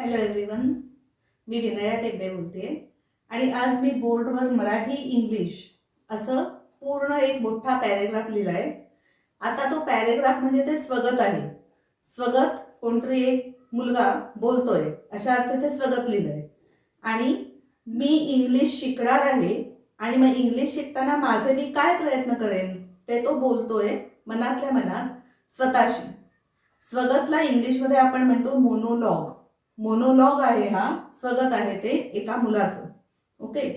Hello everyone मी विनया टेंबे बोलते. आणि आज मी बोर्डवर मराठी इंग्लिश असं पूर्ण एक मोठा पॅरेग्राफ लिहिला आहे आता तो पॅरेग्राफ म्हणजे ते स्वगत आहे. स्वगत कोणतरी एक मुलगा बोलतोय. अशा अर्थ ते स्वगत लिहिलं आहे आणि मी इंग्लिश शिकणार आहे. आणि मग इंग्लिश शिकताना माझे मी काय प्रयत्न करेन ते तो बोलतोय मनातल्या मनात स्वतःशी. स्वगतला इंग्लिशमध्ये आपण म्हणतो मोनोलॉग मोनोलॉग आहे हा स्वगत आहे ते एका मुलाचं. ओके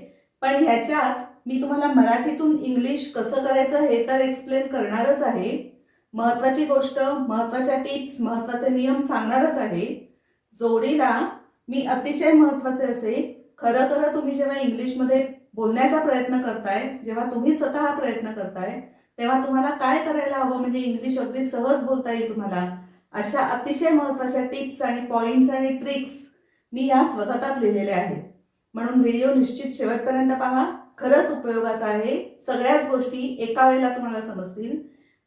पण ह्याच्यात मी तुम्हाला मराठीतून इंग्लिश कसं करायचं हे तर एक्सप्लेन करणारच आहे. महत्वाची गोष्ट महत्त्वाच्या टिप्स महत्त्वाचे नियम सांगणारच आहे. जोडीला मी अतिशय महत्त्वाचे असे खरं खरं तुम्ही जेव्हा इंग्लिशमध्ये बोलण्याचा प्रयत्न करताय जेव्हा तुम्ही स्वतः प्रयत्न करताय तेव्हा तुम्हाला काय करायला हवं? म्हणजे इंग्लिश अगदी सहज बोलता येईल तुम्हाला. अशा अतिशय महत्त्वाच्या टिप्स आणि पॉइंट्स आणि ट्रिक्स मी या स्वगतात लिहिलेल्या आहेत. म्हणून व्हिडिओ निश्चित शेवटपर्यंत पहा. खरंच उपयोगाचा आहे. सगळ्याच गोष्टी एका वेळेला तुम्हाला समजतील.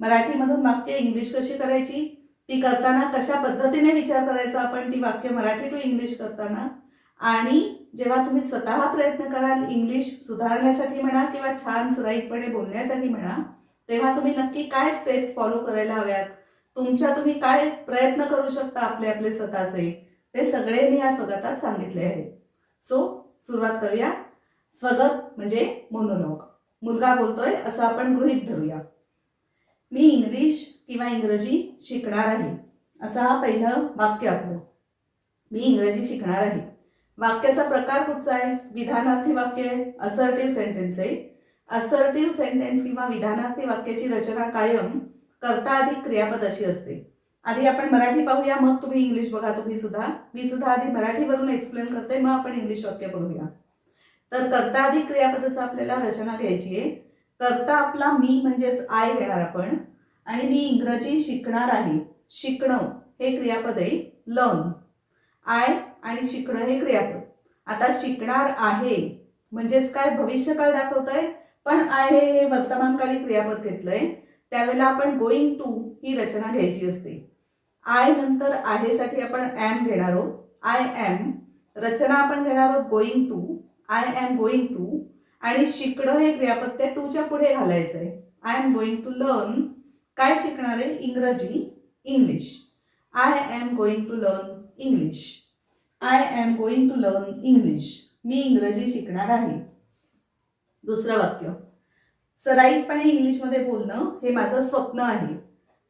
मराठीमधून वाक्य इंग्लिश कशी करायची? ती करताना कशा पद्धतीने विचार करायचा आपण? ती वाक्य मराठी टू इंग्लिश करताना. आणि जेव्हा तुम्ही स्वतः प्रयत्न कराल इंग्लिश सुधारण्यासाठी म्हणा किंवा छान सुरळीतपणे बोलण्यासाठी म्हणा तेव्हा तुम्ही नक्की काय स्टेप्स फॉलो करायला हव्यात? तुमच्या तुम्ही काय प्रयत्न करू शकता आपले आपले स्वतःचे? ते सगळे मी या स्वगतात सांगितले आहेत सो सुरुवात करूया. स्वगत म्हणजे मोनोलॉग मुलगा बोलतोय असं आपण गृहित धरूया. मी इंग्लिश किंवा इंग्रजी शिकणार आहे. असं हा पहिलं वाक्य आपलं. मी इंग्रजी शिकणार आहे. वाक्याचा प्रकार कुठचा आहे? विधानार्थी वाक्य आहे असर्टिव्ह सेंटेन्स आहे. असर्टिव्ह सेंटेन्स किंवा विधानार्थी वाक्याची रचना कायम करता अधिक क्रियापद अशी असते. आधी आपण मराठी पाहूया मग तुम्ही इंग्लिश बघा तुम्ही सुद्धा. मी सुद्धा आधी मराठीवरून एक्सप्लेन करते मग आपण इंग्लिश वाक्य बघूया. तर करता अधिक क्रियापदाचं आपल्याला रचना घ्यायची आहे. करता आपला मी म्हणजेच आय घेणार आपण. आणि मी इंग्रजी शिकणार आहे. शिकणं हे क्रियापद आहे. लर्न आय आणि शिकणं हे क्रियापद. आता शिकणार आहे म्हणजेच काय? भविष्यकाळ दाखवतंय. पण आहे हे वर्तमानकाळी क्रियापद घेतलंय. त्यावेळेला आपण गोईंग टू ही रचना घ्यायची असते. आय नंतर आहेसाठी आपण ॲम घेणार आहोत. आय ॲम रचना आपण घेणार आहोत going to I am going to आणि शिकणं हे क्रियापद त्या टूच्या पुढे घालायचं आहे. I am going to learn काय शिकणार आहे? इंग्रजी English I am going to learn English I am going to learn English मी इंग्रजी शिकणार आहे. दुसरं वाक्य. सराईतपणे इंग्लिशमध्ये बोलणं हे माझं स्वप्न आहे.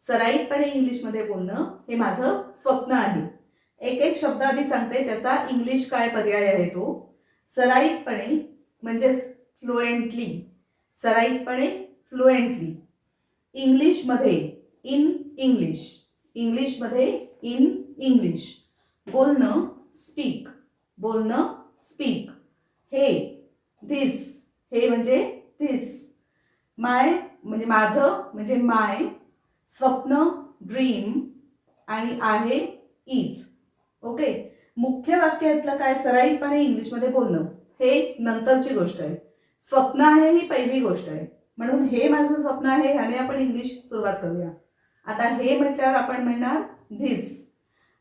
सराईतपणे इंग्लिशमध्ये बोलणं हे माझं स्वप्न आहे. एक एक शब्द आधी सांगते त्याचा इंग्लिश काय पर्याय आहे तो? सराईतपणे म्हणजेच फ्लुएंटली सराईतपणे फ्लुएंटली इंग्लिशमध्ये इन इंग्लिश इंग्लिशमध्ये इन इंग्लिश बोलणं स्पीक बोलणं स्पीक हे धिस हे म्हणजे धिस माय म्हणजे माझं म्हणजे माय स्वप्न ड्रीम आणि आहे इज ओके? मुख्य वाक्यातलं काय? सराईतपणे इंग्लिशमध्ये बोलणं. हे नंतरची गोष्ट आहे. स्वप्न आहे ही पहिली गोष्ट आहे. म्हणून हे माझं स्वप्न आहे ह्याने आपण इंग्लिश सुरुवात करूया. आता हे म्हटल्यावर आपण म्हणणार धिस.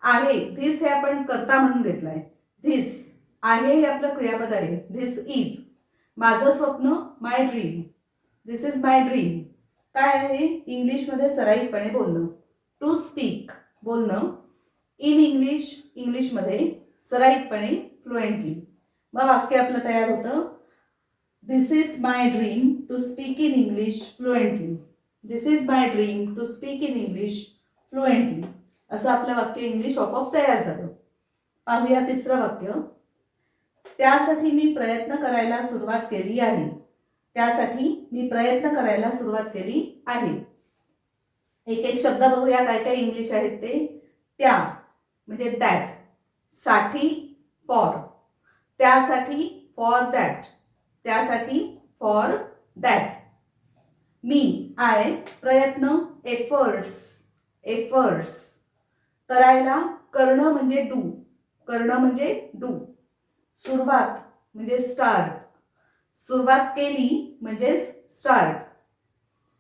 आहे. धिस हे आपण करता म्हणून घेतलंय. धिस आहे हे आपलं क्रियापद आहे. धिस इज माझं स्वप्न my dream. This is my dream काय आहे? इंग्लिशमध्ये सराईपणे बोलणं. टू स्पीक बोलणं. इन इंग्लिश इंग्लिशमध्ये सराईतपणे फ्लुएंटली मग वाक्य आपलं तयार होतं. This is my dream to speak in English fluently this is my dream to speak in English fluently असं आपलं वाक्य इंग्लिश ऑफ तयार झालं. पाहूया तिसरं वाक्य. त्यासाठी मी प्रयत्न करायला सुरुवात केली आहे. त्यासाठी मी प्रयत्न करायला सुरुवात केली आहे. एक एक शब्द बघूया काय काय इंग्लिश आहेत ते. त्या म्हणजे दॅटसाठी फॉर त्यासाठी फॉर दॅट त्यासाठी फॉर दॅट मी आय प्रयत्न एफर्ट्स एफर्ट्स करायला करणं म्हणजे डू करणं म्हणजे डू सुरुवात म्हणजे स्टार्ट सुरुवात केली म्हणजेच स्टार्ट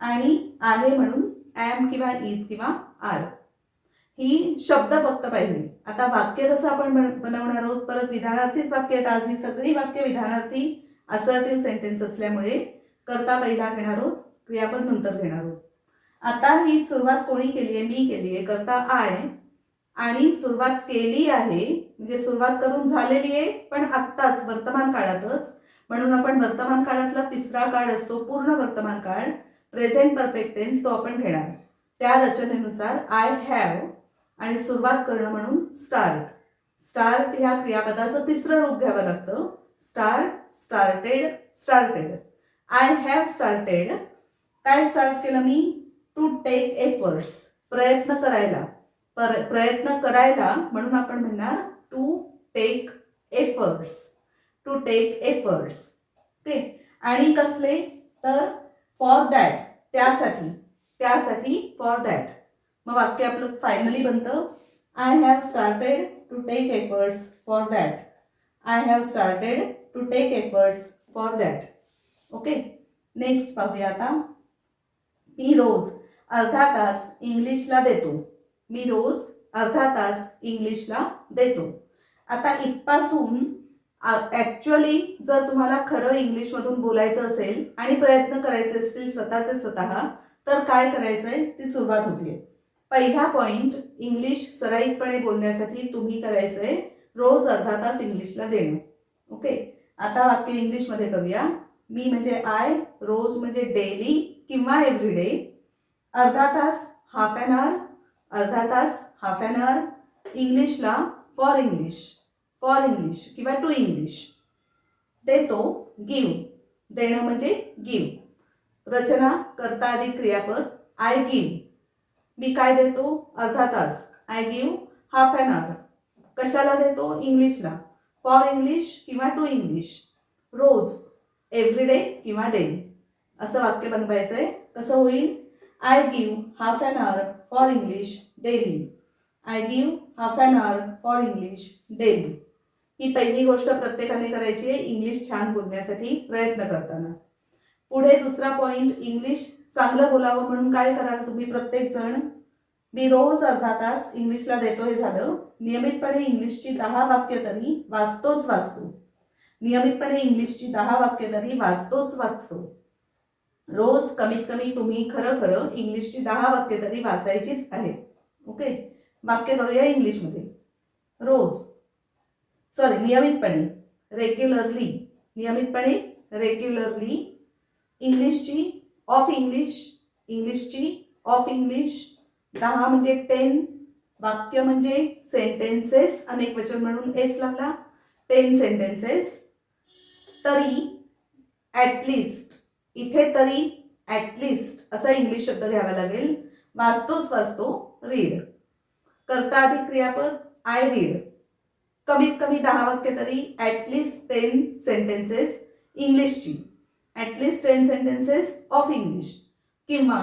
आणि आले म्हणून ॲम किंवा इज किंवा आर ही शब्द फक्त पाहिजे आता वाक्य कसं आपण बनवणार आहोत परत विधानार्थीच वाक्य आहेत. आज ही सगळी वाक्य विधानार्थी असर्टिव्ह सेंटेन्स असल्यामुळे करता पहिला घेणार आहोत क्रियापद नंतर घेणार आहोत. आता ही सुरुवात कोणी केली आहे? मी केली आहे. करता आय आणि सुरुवात केली आहे म्हणजे सुरुवात करून झालेली आहे पण आत्ताच वर्तमान काळातच म्हणून आपण वर्तमान काळातला तिसरा काळ असतो पूर्ण वर्तमान काळ प्रेझेंट परफेक्ट टेन्स तो आपण घेणार. त्या रचनेनुसार आय हॅव आणि सुरुवात करणं म्हणून स्टार्ट स्टार्ट ह्या क्रियापदाचं तिसरं रूप घ्यावं लागतं. Start started started I have started काय स्टार्ट केलं मी? टू टेक एफर्ट्स प्रयत्न करायला. पर प्रयत्न करायला म्हणून आपण म्हणणार to take efforts to take efforts okay आणि कसले? तर फॉर दॅट त्यासाठी त्यासाठी फॉर दॅट मग वाक्य आपलं फायनली बनतं. I have started to take efforts for that I have started to take efforts for that okay next पाहूया आता. मी रोज अर्धा तास इंग्लिशला देतो. मी रोज अर्धा तास इंग्लिशला देतो. आता इथपासून ॲक्च्युअली जर तुम्हाला खरं इंग्लिशमधून बोलायचं असेल आणि प्रयत्न करायचे असतील स्वतःचे स्वतः तर काय करायचंय? ती सुरुवात होती पहिला पॉइंट इंग्लिश सराईतपणे बोलण्यासाठी तुम्ही करायचंय रोज अर्धा तास इंग्लिशला देणं. ओके आता वाक्य इंग्लिशमध्ये करूया. मी म्हणजे आय रोज म्हणजे डेली किंवा एव्हरीडे अर्धा तास हाफ अन आवर अर्धा तास हाफ अन आवर इंग्लिशला फॉर इंग्लिश फॉर इंग्लिश किंवा टू इंग्लिश देतो गिव देणं म्हणजे गिव रचना करता आधी क्रियापद आय गिव मी काय देतो? अर्धा तास I give half an hour कशाला देतो? इंग्लिशला फॉर इंग्लिश किंवा टू इंग्लिश रोज एव्हरीडे किंवा डेली असं वाक्य बनवायचं आहे कसं होईल? I give half an hour for English daily I give half an hour for English daily ही पहिली गोष्ट प्रत्येकाने करायची आहे इंग्लिश छान बोलण्यासाठी प्रयत्न करताना. पुढे दुसरा पॉइंट इंग्लिश चांगलं बोलावं म्हणून काय कराल तुम्ही प्रत्येक जण? मी रोज अर्धा तास इंग्लिशला देतो हे झालं. नियमितपणे इंग्लिशची दहा वाक्य तरी वाचतोच वाचतो. नियमितपणे इंग्लिशची दहा वाक्य तरी वाचतोच वाचतो. रोज कमीत कमी तुम्ही खरं खरं इंग्लिशची दहा वाक्य तरी वाचायचीच आहेत. ओके? वाक्य करूया इंग्लिशमध्ये रोज. सॉरी नियमितपणे रेग्युलरली नियमितपणे रेग्युलरली इंग्लिशची ऑफ इंग्लिश इंग्लिशची ऑफ इंग्लिश दहा म्हणजे टेन वाक्य म्हणजे सेंटेन्सेस अनेक वचन म्हणून एस लागला टेन सेंटेन्सेस तरी ॲटलिस्ट इथे तरी ॲटलिस्ट असा इंग्लिश शब्द घ्यावा लागेल. वाचतोच वाचतो रीड करता अधिक क्रियापद आय रीड कमीत कमी दहा वाक्य तरी at least ten sentences इंग्लिशची. At least ten sentences of English किंवा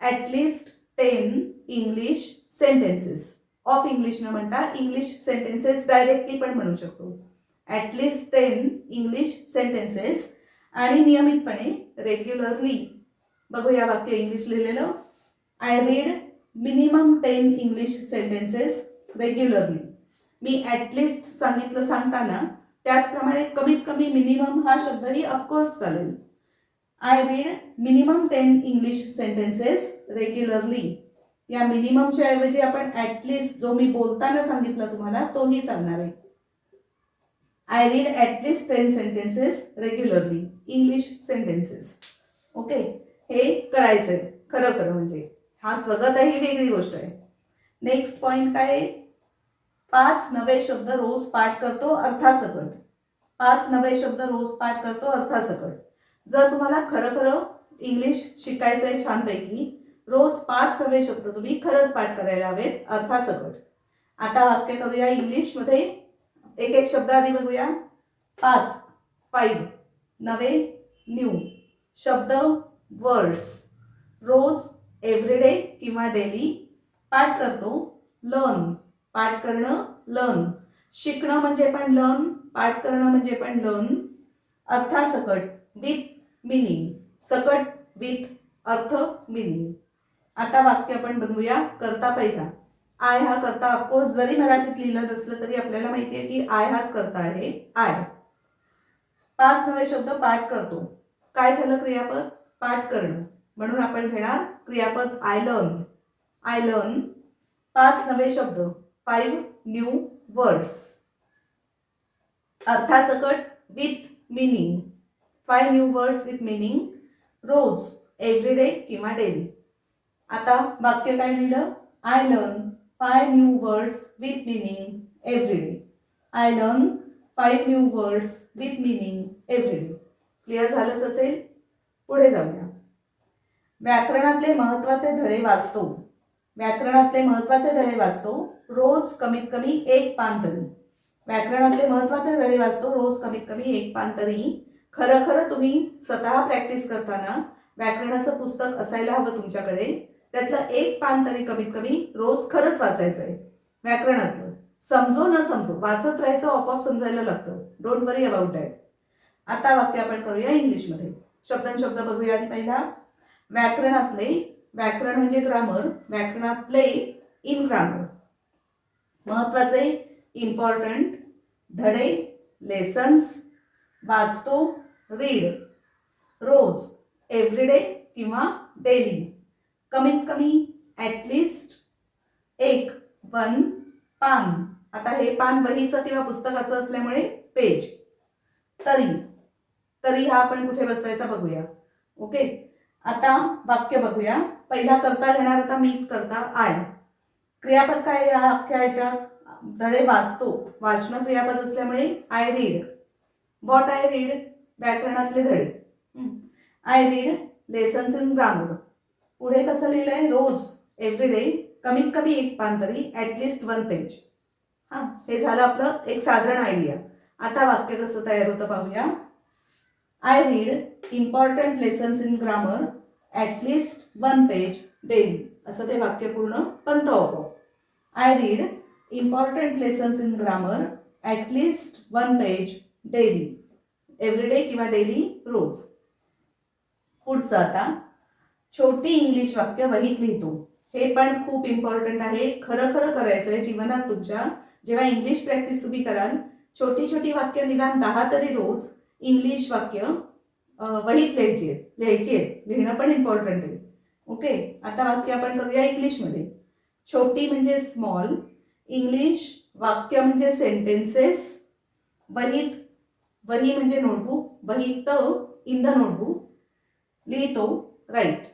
at least ten English sentences of English न म्हणता इंग्लिश सेंटेन्सेस डायरेक्टली पण म्हणू शकतो. ॲटलिस्ट टेन इंग्लिश सेंटेन्सेस आणि नियमितपणे रेग्युलरली बघूया वाक्य इंग्लिश लिहिलेलं. I read minimum ten English sentences regularly me at least सांगितलं सांगताना त्याचप्रमाणे कमीत कमी मिनिमम हा शब्दही ऑफकोर्स चालेल. I read minimum ten English sentences regularly या मिनिममच्या ऐवजी आपण ॲटलिस्ट जो मी बोलताना सांगितला तुम्हाला तोही चालणार आहे. I read at least ten sentences regularly English sentences okay हे करायचंय. खरं खरं म्हणजे. हा स्वगत ही वेगळी गोष्ट आहे. नेक्स्ट पॉईंट काय आहे? पाच नवे शब्द रोज पाठ करतो अर्थासकट. पाच नवे शब्द रोज पाठ करतो अर्थासकट. जर तुम्हाला खरं खरं इंग्लिश शिकायचं आहे छानपैकी रोज पाच नवे शब्द तुम्ही खरंच पाठ करायला हवेत अर्थासकट. आता वाक्य करूया इंग्लिशमध्ये. एक एक शब्द आधी बघूया. पाच फाईव्ह नवे न्यू. शब्द वर्ड्स. रोज एव्हरीडे किंवा डेली पाठ करतो लर्न. पाठ करणं लर्न शिकणं म्हणजे पण लर्न पाठ करणं म्हणजे पण लर्न अर्थासकट विथ मिनिंग. सकट विथ अर्थ मिनिंग. आता वाक्य आपण बनवूया करता पहिला. आय हा करता अफकोर्स जरी मराठीत लिहिलं नसलं तरी आपल्याला माहिती आहे की आय हाच करता आहे. आय. पाच नवे शब्द पाठ करतो. काय झालं क्रियापद? पाठ करणं. म्हणून आपण घेणार क्रियापद आय लर्न. I learn. पाच नवे शब्द. Five new words अर्थासकट with meaning five new words with meaning rose everyday किंवा डेली आता वाक्य काय लिहिलं? I learn five new words with meaning everyday I learn five new words with meaning everyday clear झालंच असेल? पुढे जाऊया. व्याकरणातले महत्त्वाचे धडे वाचतो. व्याकरणातले महत्त्वाचे धडे वाचतो रोज कमीत कमी एक पान तरी. व्याकरणातले महत्त्वाचे धडे वाचतो रोज कमीत कमी एक पान तरी. खरं खरं तुम्ही स्वतः प्रॅक्टिस करताना व्याकरणाचं पुस्तक असायला हवं तुमच्याकडे. त्यातलं एक पान तरी कमीत कमी रोज खरंच वाचायचं आहे व्याकरणातलं. समजो न समजो वाचत राहायचं आपोआप समजायला लागतं. डोंट वरी अबाउट दॅट आता वाक्य आपण करूया इंग्लिशमध्ये. शब्दांशब्द बघूया आधी पहिला. व्याकरणातले व्याकरण म्हणजे ग्रामर व्याकरणातले इन ग्रामर महत्त्वाचे इम्पॉर्टंट धडे लेसन्स वाचतो रीड रोज एव्हरीडे किंवा डेली कमीत कमी ॲटलिस्ट एक वन पान. आता हे पान वहीचं किंवा पुस्तकाचं असल्यामुळे पेज तरी तरी हा आपण कुठे बसवायचा बघूया. ओके आता वाक्य बघूया. पहिला करता घेणार आता मीच करता आय. क्रियापद काय या अख्ख्या याच्यात धडे वाचतो. वाचणं क्रियापद असल्यामुळे I read what I read व्याकरणातले धडे. I read lessons in grammar पुढे कसं लिहिलंय? रोज एव्हरीडे कमीत कमी एक पान तरी ॲटलिस्ट वन पेज हां हे झालं आपलं एक साधारण आयडिया आता वाक्य कसं तयार होतं पाहूया. I read important lessons in grammar at least one page daily असं ते वाक्य पूर्ण पंत होतो. I read important lessons in grammar at least one page daily everyday किंवा डेली रोज. पुढचं आता. छोटी इंग्लिश वाक्य वहीत लिहितो. हे पण खूप इम्पॉर्टंट आहे. खरं खरं करायचं आहे जीवनात तुमच्या. जेव्हा इंग्लिश प्रॅक्टिस तुम्ही कराल छोटी छोटी वाक्य निदान दहा तरी रोज इंग्लिश वाक्य वहीत लिहायची आहेत लिहायची आहेत. लिहिणं पण इम्पॉर्टंट आहे. ओके आता वाक्य आपण करूया इंग्लिशमध्ये छोटी म्हणजे स्मॉल इंग्लिश वाक्य म्हणजे सेंटेन्सेस वहीत वही म्हणजे नोटबुक वहीत इन द नोटबुक लिहितो राईट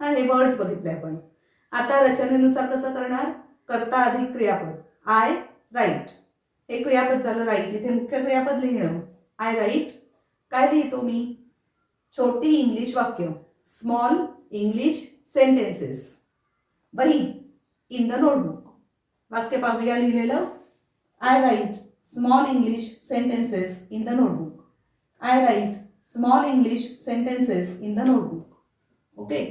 हा हे वर्ड्स बघितले आपण. आता रचनेनुसार कसं करणार? करता अधिक क्रियापद. आय राईट हे क्रियापद झालं राईट इथे मुख्य क्रियापद लिहिणं. आय राईट काय लिहितो मी? छोटी इंग्लिश वाक्य स्मॉल इंग्लिश सेंटेन्सेस वही इन द नोटबुक वाक्य पाहूया लिहिलेलं. I write small English sentences in the notebook I write small English sentences in the notebook okay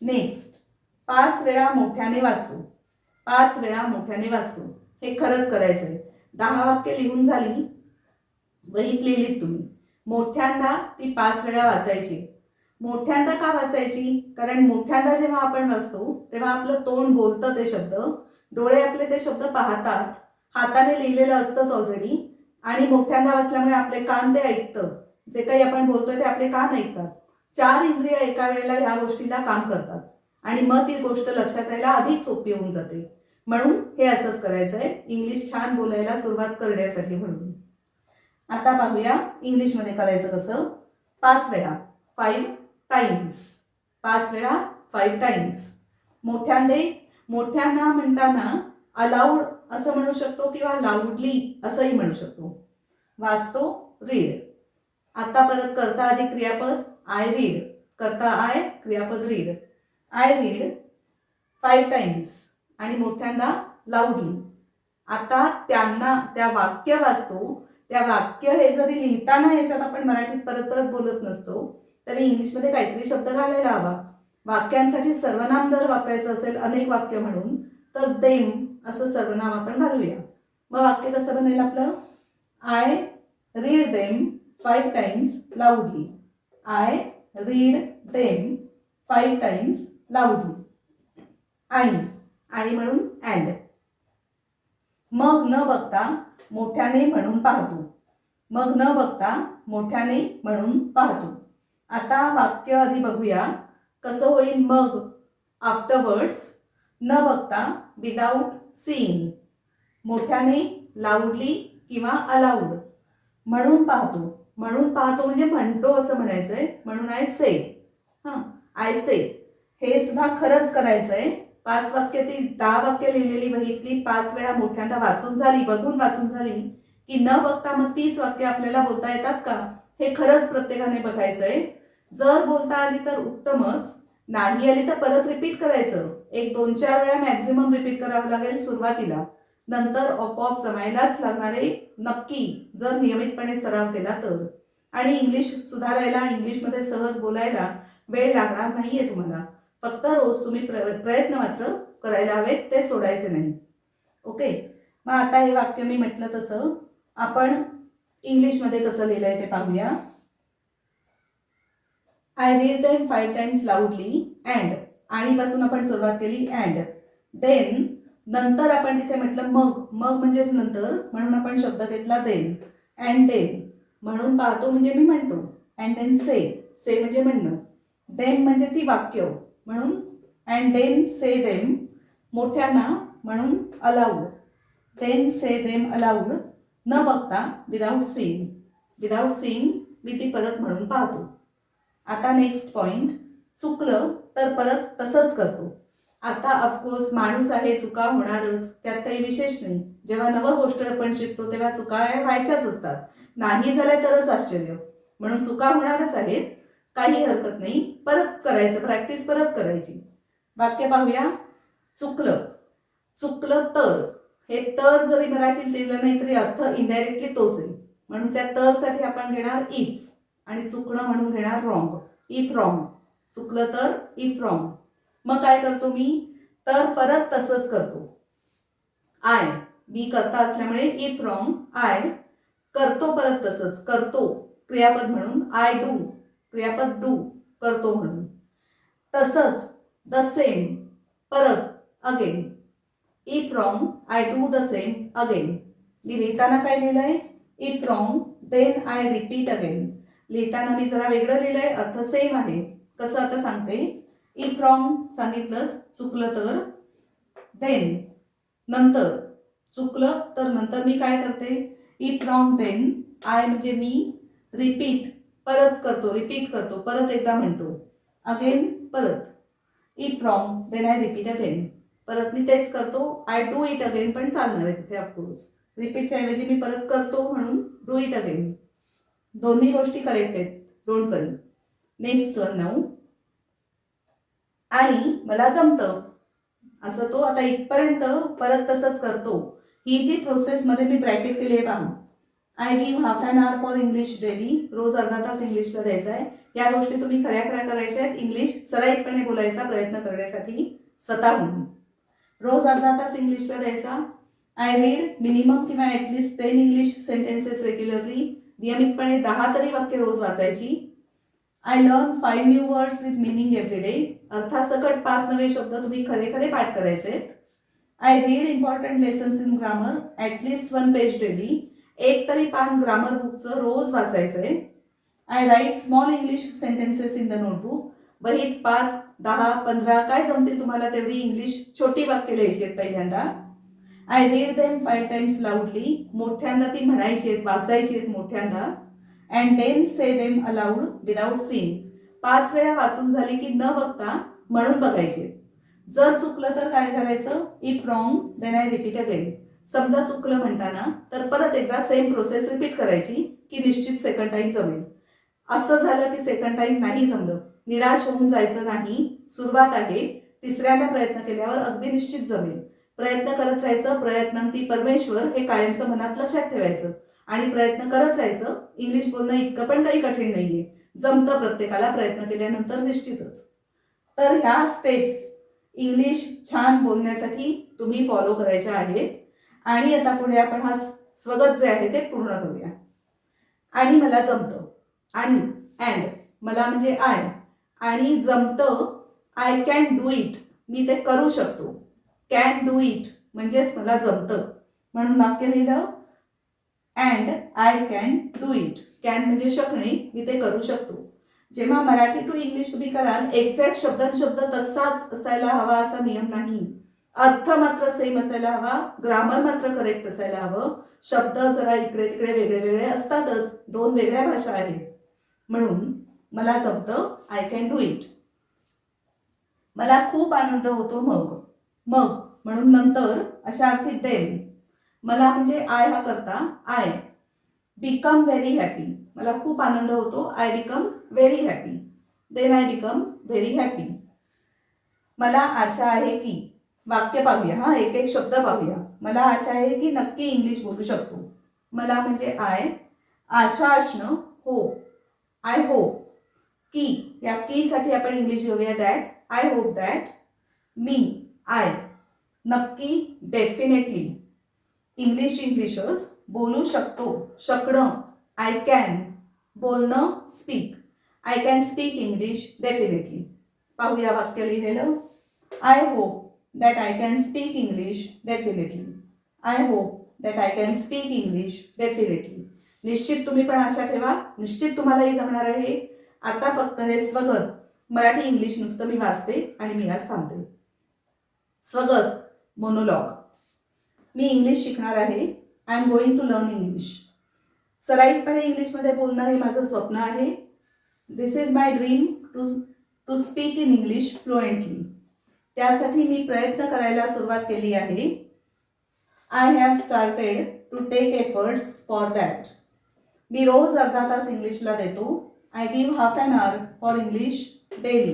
next पाच वेळा मोठ्याने वाचतो. पाच वेळा मोठ्याने वाचतो. हे खरंच करायचं आहे दहा वाक्य लिहून झाली. वहीत लिहिलीत तुम्ही. मोठ्यांदा ती पाच वेळा वाचायची. मोठ्यांदा का वाचायची? कारण मोठ्यांदा जेव्हा आपण वाचतो तेव्हा आपलं तोंड बोलतं ते शब्द डोळे आपले ते शब्द पाहतात हाताने लिहिलेलं असतंच ऑलरेडी आणि मोठ्यांदा वाचल्यामुळे आपले कान ते ऐकतं. जे काही आपण बोलतोय ते आपले कान ऐकतात. चार इंद्रिय एका वेळेला ह्या गोष्टीला काम करतात. आणि मग ती गोष्ट लक्षात राहायला अधिक सोपी होऊन जाते. म्हणून हे असंच करायचं आहे इंग्लिश छान बोलायला सुरुवात करण्यासाठी म्हणून. आता पाहूया इंग्लिशमध्ये करायचं कसं. पाच वेळा फाईव्ह टाइम्स पाच वेळा फाईव्ह टाइम्स मोठ्यांदे मोठ्यांना म्हणताना अलाउड असं म्हणू शकतो किंवा लाऊडली असंही म्हणू शकतो. वाचतो रीड आता परत करता आधी क्रियापद आय रीड करता आय क्रियापद read I read five times आणि मोठ्यांदा लाऊडली आता त्यांना त्या वाक्य वाचतो त्या वाक्य हे जरी लिहिताना याच्यात आपण मराठीत परत परत बोलत नसतो तरी इंग्लिशमध्ये काहीतरी शब्द घालायला हवा. वाक्यांसाठी सर्वनाम जर वापरायचं असेल अनेक वाक्य म्हणून तर देम असं सर्वनाम आपण घालूया. मग वाक्य कसं बनेल आपलं? I read them five times loudly I read them five times loudly आणि आणि म्हणून अँड मग न बघता मोठ्याने म्हणून पाहतो. मग न बघता मोठ्याने म्हणून पाहतो. आता वाक्य आधी बघूया. कसं होईल मग? आफ्टरवर्ड्स न बघता विदाऊट सीइंग मोठ्याने लाऊडली किंवा अलाऊड म्हणून पाहतो. म्हणून पाहतो म्हणजे म्हणतो असं म्हणायचं आहे म्हणून आय से हां आय से हे सुद्धा खरंच करायचं आहे पाच वाक्य ती दहा वाक्य लिहिलेली वहीतली पाच वेळा मोठ्यांदा वाचून झाली बघून वाचून झाली की न बघता मग तीच वाक्य आपल्याला बोलता येतात का? हे खरंच प्रत्येकाने बघायचंय. जर बोलता आली तर उत्तमच नाही आली तर परत रिपीट करायचं. एक दोन चार वेळा मॅक्झिमम रिपीट करावं लागेल सुरुवातीला. नंतर आपोआप जमायलाच लागणारे नक्की जर नियमितपणे सराव केला तर. आणि इंग्लिश सुधारायला इंग्लिशमध्ये सहज बोलायला वेळ लागणार नाहीये तुम्हाला. फक्त रोज तुम्ही प्र प्रयत्न मात्र करायला हवेत ते सोडायचे नाही. ओके मग आता हे वाक्य मी म्हटलं तसं आपण इंग्लिशमध्ये कसं लिहिलं आहे ते पाहूया. I read them five times loudly and आणि पासून आपण सुरुवात केली अँड देन नंतर आपण तिथे म्हटलं मग. मग म्हणजेच नंतर म्हणून आपण शब्द घेतला देन अँड देन म्हणून पाहतो म्हणजे मी म्हणतो. अँड देन से से म्हणजे म्हणणं. देन म्हणजे ती वाक्य. म्हणून अँड देन से देम मोठ्यांना म्हणून aloud then say them aloud न बघता विदाऊट सीईंग विदाऊट सीईंग मी ती परत म्हणून पाहतो. आता नेक्स्ट पॉईंट चुकलं तर परत तसंच करतो. आता ऑफकोर्स माणूस आहे चुका होणारच त्यात काही विशेष नाही. जेव्हा नवं गोष्ट आपण शिकतो तेव्हा चुका व्हायच्याच असतात. नाही झाल्या तरच आश्चर्य. म्हणून चुका होणारच आहेत काही हरकत नाही. परत करायचं. प्रॅक्टिस परत करायची. वाक्य पाहूया. चुकलं. चुकलं तर. हे तर जरी मराठीत लिहिलं नाही तरी अर्थ इनडायरेक्टली तोच आहे. म्हणून त्या तरसाठी आपण घेणार इफ आणि चुकणं म्हणून घेणार रॉंग इफ रॉंग चुकलं तर इफ रॉंग मग काय करतो मी? तर परत तसंच करतो. आय मी करता असल्यामुळे इफ रॉंग आय करतो परत तसंच. करतो. क्रियापद म्हणून आय डू क्रियापद डू करतो म्हणून. तसंच द सेम परत again if wrong I do the same again मी लिहिताना काय आहे if wrong then I repeat again लिहिताना मी जरा वेगळं लिहिलं आहे अर्थ सेम आहे. कसं आता सांगते? इफ रॉंग सांगितलंच चुकलं तर. देन नंतर. चुकलं तर नंतर मी काय करते? इफ रॉंग देन आय म्हणजे मी रिपीट परत करतो रिपीट करतो परत एकदा म्हणतो. अगेन परत. If wrong then I repeat again परत मी तेच करतो. आय डू इट अगेन पण चालणार आहे तिथे ऑफकोर्स रिपीटच्या ऐवजी मी परत करतो म्हणून डू इट अगेन दोन्ही गोष्टी करेक्ट आहेत. डोंट करी नेक्स्ट वन नाऊ आणि मला जमतं. असं तो आता इथपर्यंत परत तसंच करतो. ही जी प्रोसेसमध्ये मी ब्रॅकेट केली आहे पहा I give half an hour for English daily रोज अर्धा तास इंग्लिशला द्यायचा आहे. या गोष्टी तुम्ही खऱ्या खऱ्या करायच्या आहेत. इंग्लिश सराईतपणे बोलायचा प्रयत्न करण्यासाठी स्वतःहून. रोज अर्धा तास इंग्लिशला द्यायचा. आय रीड मिनिमम किंवा at least ten English sentences regularly नियमितपणे दहा तरी वाक्य रोज वाचायची. I learn five new words with meaning every day अर्थासकट पाच नवे शब्द तुम्ही खरे खरे पाठ करायचे आहेत. I read important lessons in grammar at least one page daily एक तरी पान ग्रामर बुकचं रोज वाचायचं आहे I write small English sentences in the notebook वहीत पाच दहा पंधरा काय जमतील तुम्हाला तेवढी इंग्लिश छोटी वाक्य लिहायची आहेत पहिल्यांदा. I read them five times loudly मोठ्यांदा ती म्हणायची आहेत वाचायची आहेत मोठ्यांदा. And then say them aloud without seen पाच वेळा वाचून झाली की न बघता म्हणून बघायचे जर चुकलं तर काय करायचं? If wrong then I repeat again समजा चुकलं म्हणताना तर परत एकदा सेम प्रोसेस रिपीट करायची की निश्चित सेकंड टाइम जमेल. असं झालं की सेकंड टाइम नाही जमलं. निराश होऊन जायचं नाही. सुरुवात आहे. तिसऱ्यांदा प्रयत्न केल्यावर अगदी निश्चित जमेल. प्रयत्न करत राहायचं प्रयत्नांती परमेश्वर हे कायमचं मनात लक्षात ठेवायचं. आणि प्रयत्न करत राहायचं इंग्लिश बोलणं इतकं पण काही कठीण नाहीये. जमतं प्रत्येकाला प्रयत्न केल्यानंतर निश्चितच. तर ह्या स्टेप्स इंग्लिश छान बोलण्यासाठी तुम्ही फॉलो करायच्या आहेत. आणि आता पुढे आपण हा स्वगत जे आहे ते पूर्ण करूया. आणि मला जमतं. आणि अँड मला म्हणजे आय आणि जमतं आय कॅन डू इट मी ते करू शकतो. कॅन डू इट म्हणजेच मला जमतं. म्हणून वाक्य लिहिलं. And I can do it can म्हणजे शकणे. मी ते करू शकतो. जेव्हा मराठी टू इंग्लिश तुम्ही कराल एक्झॅक्ट शब्द शब्द तसाच असायला हवा असा नियम नाही. अर्थ मात्र सेम असायला हवा ग्रामर मात्र करेक्ट असायला हवं. शब्द जरा इकडे तिकडे वेगळे वेगळे असतातच. दोन वेगळ्या भाषा आहेत. म्हणून मला जमतं आय कॅन डू इट मला खूप आनंद होतो मग. मग म्हणून नंतर अशा अर्थी देन. मला म्हणजे आय हा करता आय बिकम व्हेरी हॅपी मला खूप आनंद होतो I become very happy then I become very happy मला आशा आहे की वाक्य पाहूया हा एक एक शब्द पाहूया. मला आशा आहे की नक्की इंग्लिश बोलू शकतो. मला म्हणजे आय आशा असणं हो आय होप की या कीसाठी आपण इंग्लिश घेऊया दॅट आय होप दॅट मी आय नक्की डेफिनेटली इंग्लिश इंग्लिशच बोलू शकतो शकणं आय कॅन बोलणं speak I can speak English definitely. पाहूया वाक्य लिहिलेलं I hope. That I can speak English definitely I hope that I can speak English definitely निश्चित तुम्ही पण आशा ठेवा. निश्चित तुम्हालाही जमणार आहे. आता फक्त हे स्वगत. मराठी इंग्लिश नुसतं मी वाचते आणि मी आज थांबते. स्वगत. मोनोलॉग मी इंग्लिश शिकणार आहे. I am going to learn English सराईतपणे इंग्लिशमध्ये बोलणं हे माझं स्वप्न आहे. This is my dream to to speak in English fluently त्यासाठी मी प्रयत्न करायला सुरुवात केली आहे. I have started to take efforts for that मी रोज अर्धा तास इंग्लिशला देतो. I give half an hour for English daily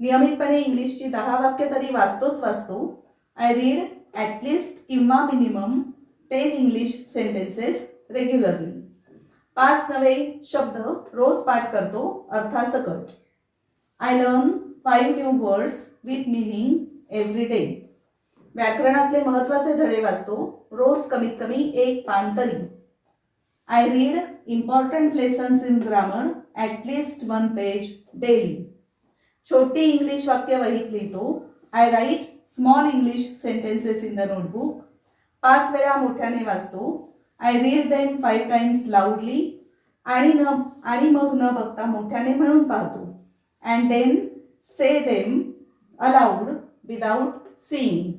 नियमितपणे इंग्लिशची दहा वाक्य तरी वाचतोच वाचतो. आय रीड ॲटलिस्ट किंवा minimum ten English sentences regularly पाच नवे शब्द रोज पाठ करतो अर्थासकट I learn five new words with meaning every day व्याकरणातले महत्त्वाचे धडे वाचतो. रोज कमीत कमी एक पान तरी. I read important lessons in grammar at least one page daily छोटी इंग्लिश वाक्य वहीत लिहितो. I write small English sentences in the notebook पाच वेळा मोठ्याने वाचतो. I read them five times loudly आणि न आणि मग न बघता मोठ्याने म्हणून पाहतो. And then say them aloud without seeing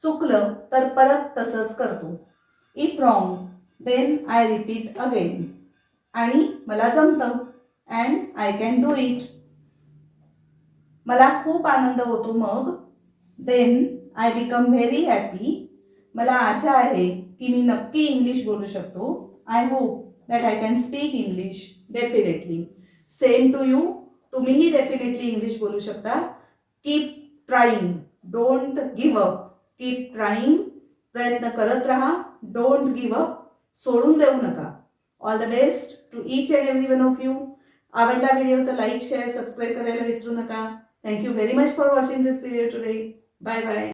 चुकलं तर परत तसंच करतो. If wrong then I repeat again आणि मला जमतं. And I can do it मला खूप आनंद होतो मग. Then I become very happy मला आशा आहे की मी नक्की इंग्लिश बोलू शकतो. I hope that I can speak English definitely same to you तुम्हीही डेफिनेटली इंग्लिश बोलू शकता. Keep trying don't give up keep trying प्रयत्न करत राहा. डोंट गिव्ह अप सोडून देऊ नका. All the best to each and every one of you आवडला व्हिडिओ तर लाईक शेअर सबस्क्राईब करायला विसरू नका. Thank you very much for watching this video today bye bye